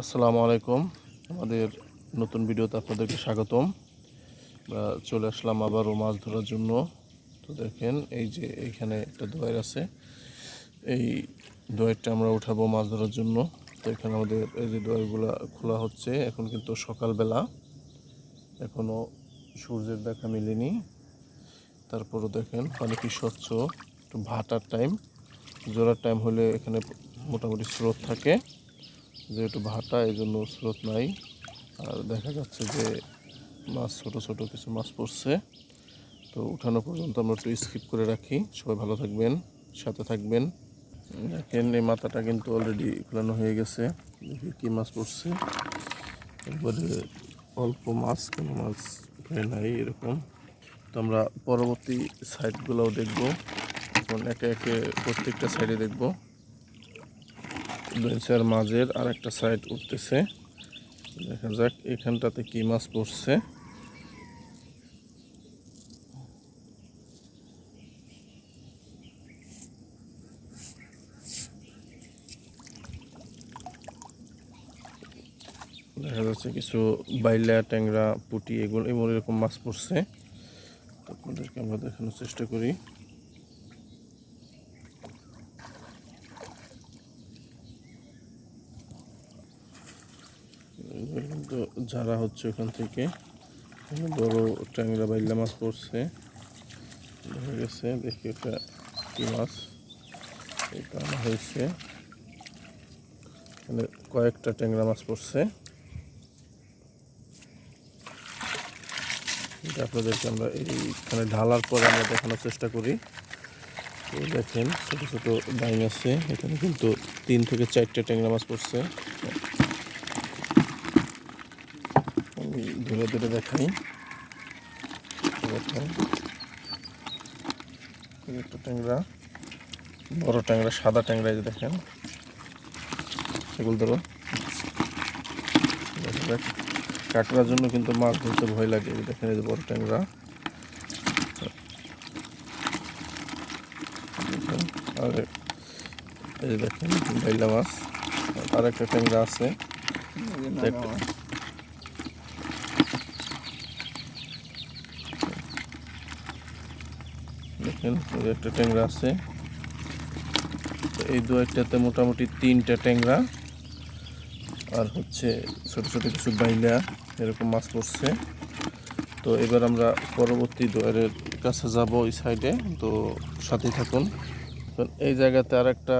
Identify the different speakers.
Speaker 1: আসসালামু আলাইকুম। আমাদের নতুন ভিডিওতে আপনাদেরকে স্বাগতম। চলে আসলাম আবারও মাছ ধরার জন্য। তো দেখেন, এই যে এইখানে একটা দোয়ার আছে। এই দোয়ারটা আমরা উঠাবো মাছ ধরার জন্য। তো এখানে আমাদের এই যে দোয়ারগুলো খোলা হচ্ছে, এখন কিন্তু সকালবেলা। এখনও সূর্যের দেখা মেলেনি। তারপরও দেখেন, পানি কি স্বচ্ছ। একটু ভাটার টাইম জোড়ার টাইম হলে এখানে মোটামুটি স্রোত থাকে। যেহেতু ভাটা এই জন্য স্রোত নাই। আর দেখা যাচ্ছে যে মাছ, ছোট ছোট কিছু মাছ পড়ছে। তো উঠানো পর্যন্ত আমরা একটু স্কিপ করে রাখি। সবাই ভালো থাকবেন, সাথে থাকবেন। দেখেন, এই মাথাটা কিন্তু অলরেডি খোলানো হয়ে গেছে। দেখি কী মাছ পড়ছে। একবারে অল্প মাছ, কোনো মাছ উঠে নাই এরকম। তো আমরা পরবর্তী সাইডগুলোও দেখব। এখন একে একে প্রত্যেকটা সাইডে দেখব। বেঞ্চের মাঝের আর একটা সাইড উঠতেছে। দেখা যাক এখানটাতে কি মাছ পড়ছে। দেখা যাচ্ছে কিছু বাইলা, ট্যাংরা, পুটি, এগুলো এমন এরকম মাছ পড়ছে। আপনাদেরকে আমরা দেখানোর চেষ্টা করি। ঝাড়া হচ্ছে ওখান থেকে বড় ট্যাংরা বাইলা মাছ পড়ছে। দেখা গেছে, দেখি ওটা কি মাছ। এটা আনা হয়েছে। এখানে কয়েকটা ট্যাংরা মাছ পড়ছে। এটা আপনাদেরকে আমরা এইখানে ঢালার পরে আমরা দেখানোর চেষ্টা করি। তো দেখেন, ছোটো ছোটো ডাইন আছে। এখানে কিন্তু তিন থেকে চারটে ট্যাংরা মাছ পড়ছে। ধরে ধরে দেখাই। একটা ট্যাংরা, বড় ট্যাংরা, সাদা ট্যাংরা যে দেখেন সেগুলো ধরো। কাঁকড়ার জন্য কিন্তু মাছ ধরতে ভয় লাগে। দেখেন, এই যে বড় ট্যাংরা। আর এই দেখেন, বাইলা মাছ। আর একটা ট্যাংরা আছে। দেখেন একটা ট্যাংরা আছে। এই দু একটাতে মোটামুটি তিনটা ট্যাংরা। আর হচ্ছে ছোট ছোট কিছু বাইলা, এরকম মাছ পড়ছে। তো এবার আমরা পরবর্তী দোয়ারের কাছে যাব ওই সাইডে তো সাথে থাকুন। এই জায়গাতে আর একটা